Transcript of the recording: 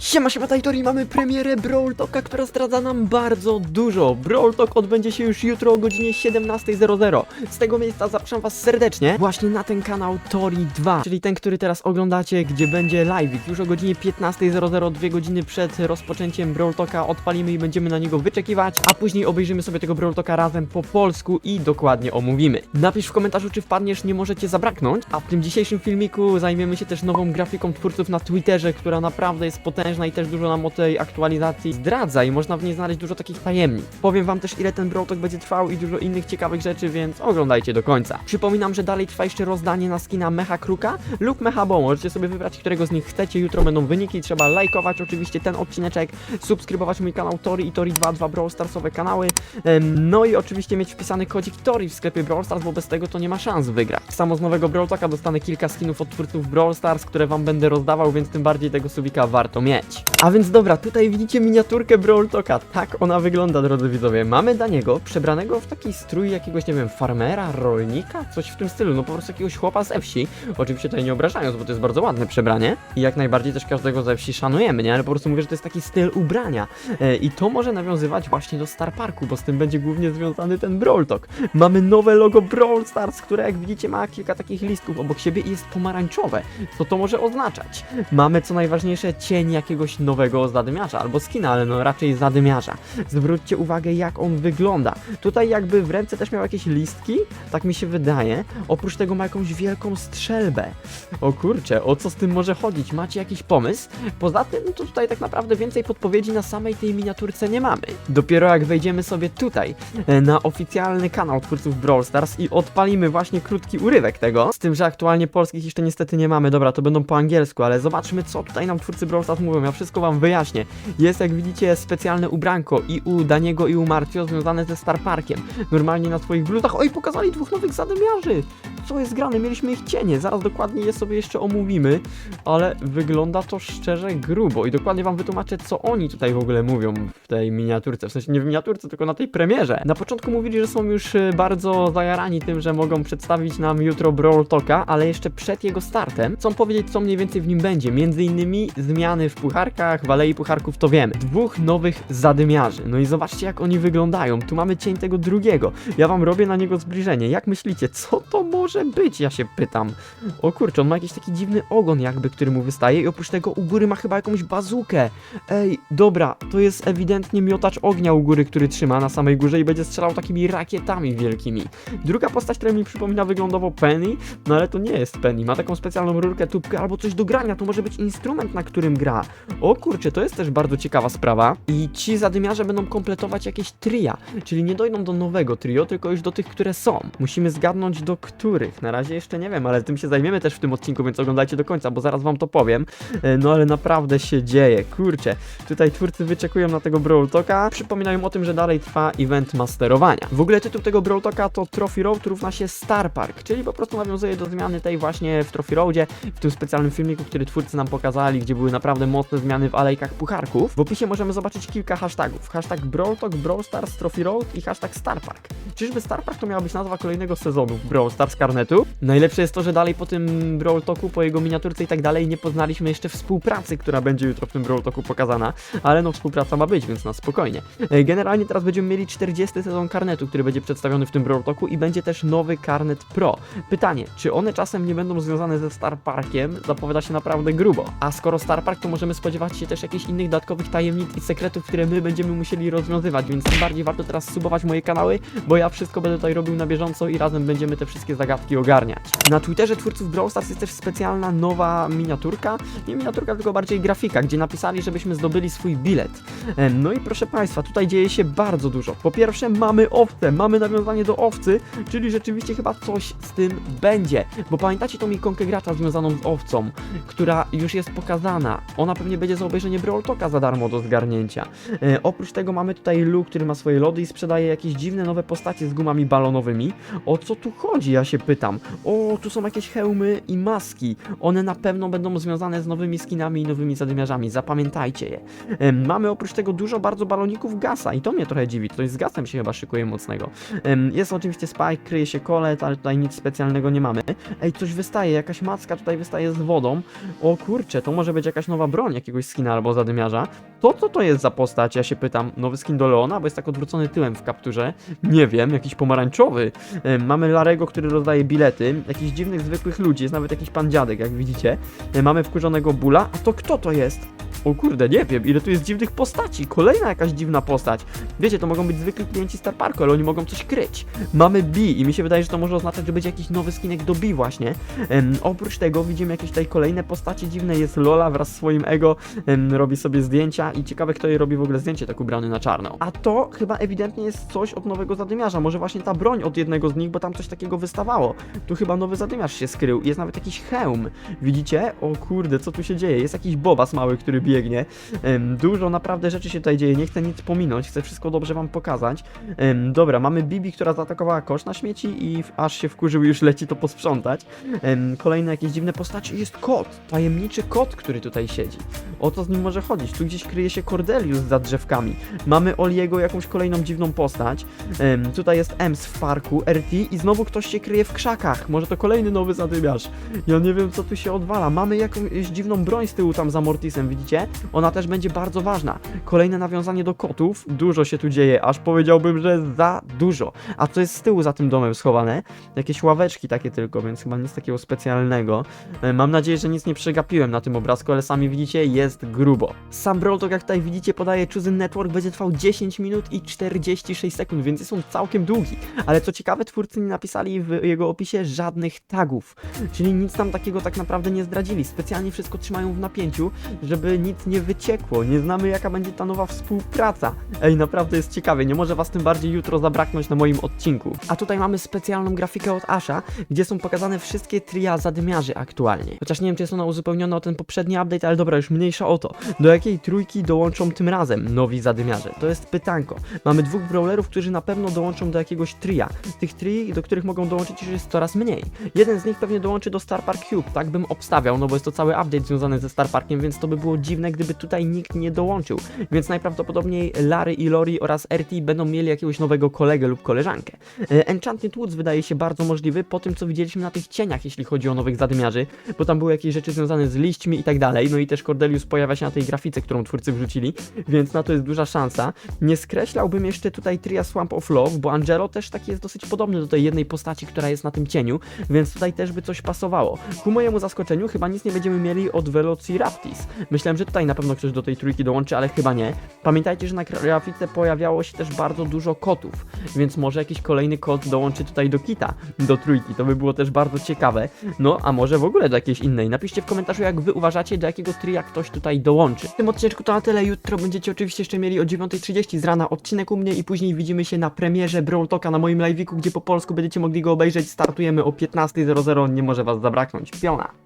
Siema, siema, Tajtori, mamy premierę Brawl Talka, która zdradza nam bardzo dużo. Brawl Talk odbędzie się już jutro o godzinie 17.00. Z tego miejsca zapraszam was serdecznie właśnie na ten kanał Tori 2, czyli ten, który teraz oglądacie, gdzie będzie live. Już o godzinie 15.00, dwie godziny przed rozpoczęciem Brawl Talka odpalimy i będziemy na niego wyczekiwać, a później obejrzymy sobie tego Brawl Talka razem po polsku i dokładnie omówimy. Napisz w komentarzu, czy wpadniesz, nie możecie zabraknąć, a w tym dzisiejszym filmiku zajmiemy się też nową grafiką twórców na Twitterze, która naprawdę jest potężna i też dużo nam o tej aktualizacji zdradza i można w niej znaleźć dużo takich tajemnic. Powiem wam też ile ten Talk będzie trwał i dużo innych ciekawych rzeczy, więc oglądajcie do końca. Przypominam, że dalej trwa jeszcze rozdanie na skina Mecha Kruka lub Mecha Bo. Możecie sobie wybrać, którego z nich chcecie. Jutro będą wyniki, trzeba lajkować oczywiście ten odcineczek, subskrybować mój kanał Tori i Tori 2, dwa Brawl Starsowe kanały. No i oczywiście mieć wpisany kodzik Tori w sklepie Brawl Stars, bo bez tego to nie ma szans wygrać. Samo z nowego Brawl dostanę kilka skinów od twórców Brawl Stars, które wam będę rozdawał, więc tym bardziej tego subika warto mieć. A więc dobra, tutaj widzicie miniaturkę Brawl Talka. Tak ona wygląda, drodzy widzowie. Mamy Daniego przebranego w taki strój jakiegoś, nie wiem, farmera, rolnika, coś w tym stylu, no po prostu jakiegoś chłopa ze wsi. Oczywiście tutaj nie obrażając, bo to jest bardzo ładne przebranie i jak najbardziej też każdego ze wsi szanujemy, nie? Ale po prostu mówię, że to jest taki styl ubrania. E, I to może nawiązywać właśnie do Star Parku, bo z tym będzie głównie związany ten Brawl. Mamy nowe logo Brawl Stars, które jak widzicie ma kilka takich listków obok siebie i jest pomarańczowe. Co to może oznaczać? Mamy co najważniejsze cień jakiegoś nowego zadymiarza, albo skina, ale no raczej zadymiarza. Zwróćcie uwagę jak on wygląda. Tutaj jakby w ręce też miał jakieś listki, tak mi się wydaje. Oprócz tego ma jakąś wielką strzelbę. O kurczę, o co z tym może chodzić? Macie jakiś pomysł? Poza tym, to tutaj tak naprawdę więcej podpowiedzi na samej tej miniaturce nie mamy. Dopiero jak wejdziemy sobie tutaj, e, na oficjalny kanał twórców Brawl Stars i odpalimy właśnie krótki urywek tego, z tym, że aktualnie polskich jeszcze niestety nie mamy, dobra, to będą po angielsku, ale zobaczmy, co tutaj nam twórcy Brawl Stars mówią, ja wszystko wam wyjaśnię. Jest, jak widzicie, specjalne ubranko i u Daniego i u Marcio związane ze Star Parkiem. Normalnie na swoich bluzach, oj, pokazali dwóch nowych zadymiarzy! Co jest grane? Mieliśmy ich cienie, zaraz dokładnie je sobie jeszcze omówimy, ale wygląda to szczerze grubo i dokładnie wam wytłumaczę, co oni tutaj w ogóle mówią w tej miniaturce, w sensie nie w miniaturce, tylko na tej premierze. Na początku mówili, że są już e, bardzo zajarani tym, że mogą przedstawić nam jutro Brawl Talka, ale jeszcze przed jego startem chcą powiedzieć, co mniej więcej w nim będzie. Między innymi zmiany w pucharkach, w alei pucharków to wiemy. Dwóch nowych zadymiarzy. No i zobaczcie, jak oni wyglądają. Tu mamy cień tego drugiego. Ja wam robię na niego zbliżenie. Jak myślicie, co to może być? Ja się pytam. O kurczę, on ma jakiś taki dziwny ogon jakby, który mu wystaje i oprócz tego u góry ma chyba jakąś bazukę. Ej, dobra, to jest ewidentnie miotacz ognia u góry, który trzyma na samej górze i będzie strzelał takimi rakietami wielkimi. Druga postać, która mi przypomina wyglądowo Penny, no ale to nie jest Penny. Ma taką specjalną rurkę, tubkę albo coś do grania. To może być instrument, na którym gra. O kurczę, to jest też bardzo ciekawa sprawa. I ci zadymiarze będą kompletować jakieś tria, czyli nie dojdą do nowego trio, tylko już do tych, które są. Musimy zgadnąć do których. Na razie jeszcze nie wiem, ale tym się zajmiemy też w tym odcinku, więc oglądajcie do końca, bo zaraz wam to powiem. E, No ale naprawdę się dzieje. Kurczę, tutaj twórcy wyczekują na tego Brawl Talka. Przypominają o tym, że dalej trwa event masterowania. W ogóle tytuł tego Brawl Talka to Trophy Road równa się Star Park, czyli po prostu nawiązuje do zmiany tej właśnie w Trophy Roadzie, w tym specjalnym filmiku, który twórcy nam pokazali, gdzie były naprawdę mocne zmiany w alejkach pucharków. W opisie możemy zobaczyć kilka hashtagów. Hashtag Brawl Talk, Brawl Stars, Trophy Road i hashtag Star Park. Czyżby Star Park to miała być nazwa kolejnego sezonu Brawl Stars Karnetu? Najlepsze jest to, że dalej po tym Brawl Talku, po jego miniaturce i tak dalej nie poznaliśmy jeszcze współpracy, która będzie jutro w tym Brawl Talku pokazana, ale no współpraca ma być, więc na spokojnie. E, Generalnie teraz będziemy mieli 40 sezon karnetu, który będzie przedstawiony w tym Brawl Talku i będzie też nowy karnet Pro. Pytanie, czy one czasem nie będą związane ze Star Parkiem? Zapowiada się naprawdę grubo. A skoro Star Park, to możemy spodziewać się też jakichś innych dodatkowych tajemnic i sekretów, które my będziemy musieli rozwiązywać, więc tym bardziej warto teraz subować moje kanały, bo ja wszystko będę tutaj robił na bieżąco i razem będziemy te wszystkie zagadki ogarniać. Na Twitterze twórców Brawl Stars jest też specjalna nowa miniaturka, nie miniaturka, tylko bardziej grafika, gdzie napisali, żebyśmy zdobyli swój bilet. Em, No i proszę Państwa, tutaj dzieje się bardzo dużo. Po pierwsze mamy owcę, mamy nawiązanie do owcy, czyli rzeczywiście chyba coś z tym będzie. Bo pamiętacie tą ikonkę gracza związaną z owcą, która już jest pokazana. Ona pewnie będzie za obejrzenie Brawl Talka za darmo do zgarnięcia. E, oprócz tego mamy tutaj Lu, który ma swoje lody i sprzedaje jakieś dziwne nowe postacie z gumami balonowymi. O co tu chodzi, ja się pytam. O, tu są jakieś hełmy i maski. One na pewno będą związane z nowymi skinami i nowymi zadymiarzami, zapamiętajcie je. Em, Mamy oprócz tego dużo bardzo baloników gasa i to mnie trochę dziwi, coś z gasem się chyba szykuje mocnego. Em, Jest oczywiście Spike, kryje się kolet, ale tutaj nic specjalnego nie mamy. Ej, coś wystaje, jakaś macka tutaj wystaje z wodą. O kurczę, to może być jakaś nowa broń. Broń, jakiegoś skina albo zadymiarza. To co to jest za postać? Ja się pytam. Nowy skin do Leona, bo jest tak odwrócony tyłem w kapturze. Nie wiem, jakiś pomarańczowy. Mamy Larego, który rozdaje bilety. Jakichś dziwnych, zwykłych ludzi. Jest nawet jakiś pan dziadek, jak widzicie. Mamy wkurzonego Bula. A to kto to jest? O kurde, nie wiem, ile tu jest dziwnych postaci. Kolejna jakaś dziwna postać. Wiecie, to mogą być zwykli klienci Star Parku, ale oni mogą coś kryć. Mamy B i mi się wydaje, że to może oznaczać, że będzie jakiś nowy skinek do B właśnie. Oprócz tego widzimy jakieś tutaj kolejne postacie dziwne. Jest Lola wraz z swoim ego, robi sobie zdjęcia i ciekawe, kto jej robi w ogóle zdjęcie tak ubrany na czarno. A to chyba ewidentnie jest coś od nowego zadymiarza. Może właśnie ta broń od jednego z nich, bo tam coś takiego wystawało. Tu chyba nowy zadymiarz się skrył. Jest nawet jakiś hełm. Widzicie? O kurde, co tu się dzieje? Jest jakiś bobas mały, który biegnie. Dużo naprawdę rzeczy się tutaj dzieje. Nie chcę nic pominąć, chcę wszystko dobrze wam pokazać. Dobra, mamy Bibi, która zaatakowała kosz na śmieci i aż się wkurzył już leci to posprzątać. Kolejne jakieś dziwne postacie. Jest kot, tajemniczy kot, który tutaj siedzi. O co z nim może chodzić? Tu gdzieś kryje się Cordelius za drzewkami. Mamy Oliego, jakąś kolejną dziwną postać. Tutaj jest Ems w parku, RT i znowu ktoś się kryje w krzakach. Może to kolejny nowy zadymiarz. Ja nie wiem, co tu się odwala. Mamy jakąś dziwną broń z tyłu tam za Mortisem, widzicie? Ona też będzie bardzo ważna. Kolejne nawiązanie do kotów. Dużo się tu dzieje, aż powiedziałbym, że za dużo. A co jest z tyłu za tym domem schowane? Jakieś ławeczki takie tylko, więc chyba nic takiego specjalnego. E, Mam nadzieję, że nic nie przegapiłem na tym obrazku, ale sami widzicie, jest grubo. Sam Brawl jak tutaj widzicie, podaje Chosen Network, będzie trwał 10 minut i 46 sekund, więc jest on całkiem długi. Ale co ciekawe, twórcy nie napisali w jego opisie żadnych tagów, czyli nic tam takiego tak naprawdę nie zdradzili. Specjalnie wszystko trzymają w napięciu, żeby nic nie wyciekło. Nie znamy, jaka będzie ta nowa współpraca. Ej, naprawdę jest ciekawie, nie może was tym bardziej jutro zabraknąć na moim odcinku. A tutaj mamy specjalną grafikę od Asha, gdzie są pokazane wszystkie tria zadymiarzy aktualnie. Chociaż nie wiem, czy jest ona uzupełniona o ten poprzedni update, ale dobra, już mniejsza o to. Do jakiej trójki dołączą tym razem nowi zadymiarze? To jest pytanko. Mamy dwóch brawlerów, którzy na pewno dołączą do jakiegoś tria. Tych tri, do których mogą dołączyć już jest coraz mniej. Jeden z nich pewnie dołączy do Star Park Cube, tak bym obstawiał, no bo jest to cały update związany ze Star Parkiem, więc to by było dziwne, gdyby tutaj nikt nie dołączył. Więc najprawdopodobniej Larry i Lori oraz RT będą mieli jakiegoś nowego kolegę lub koleżankę. E, Enchanted Woods wydaje się bardzo możliwy po tym, co widzieliśmy na tych cieniach, jeśli chodzi o nowych zadymiarzy, bo tam były jakieś rzeczy związane z liśćmi i tak dalej, no i też Cordelius pojawia się na tej grafice, którą twórcy wrzucili, więc na to jest duża szansa. Nie skreślałbym jeszcze tutaj Tria Swamp of Love, bo Angelo też taki jest dosyć podobny do tej jednej postaci, która jest na tym cieniu, więc tutaj też by coś pasowało. Ku mojemu zaskoczeniu chyba nic nie będziemy mieli od Velociraptis. Myślałem, że tutaj na pewno ktoś do tej trójki dołączy, ale chyba nie. Pamiętajcie, że na grafice pojawiało się też bardzo dużo kotów, więc może jakiś kolejny kot dołączy tutaj do kita, do trójki. To by było też bardzo ciekawe. No, a może w ogóle do jakiejś innej. Napiszcie w komentarzu, jak wy uważacie, do jakiego tria ktoś tutaj dołączy. W tym odcinku to na tyle. Jutro będziecie oczywiście jeszcze mieli o 9.30 z rana odcinek u mnie i później widzimy się na premierze Brawl Talka na moim live'iku, gdzie po polsku będziecie mogli go obejrzeć. Startujemy o 15.00, nie może was zabraknąć. Piona!